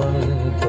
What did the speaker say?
অনন্ত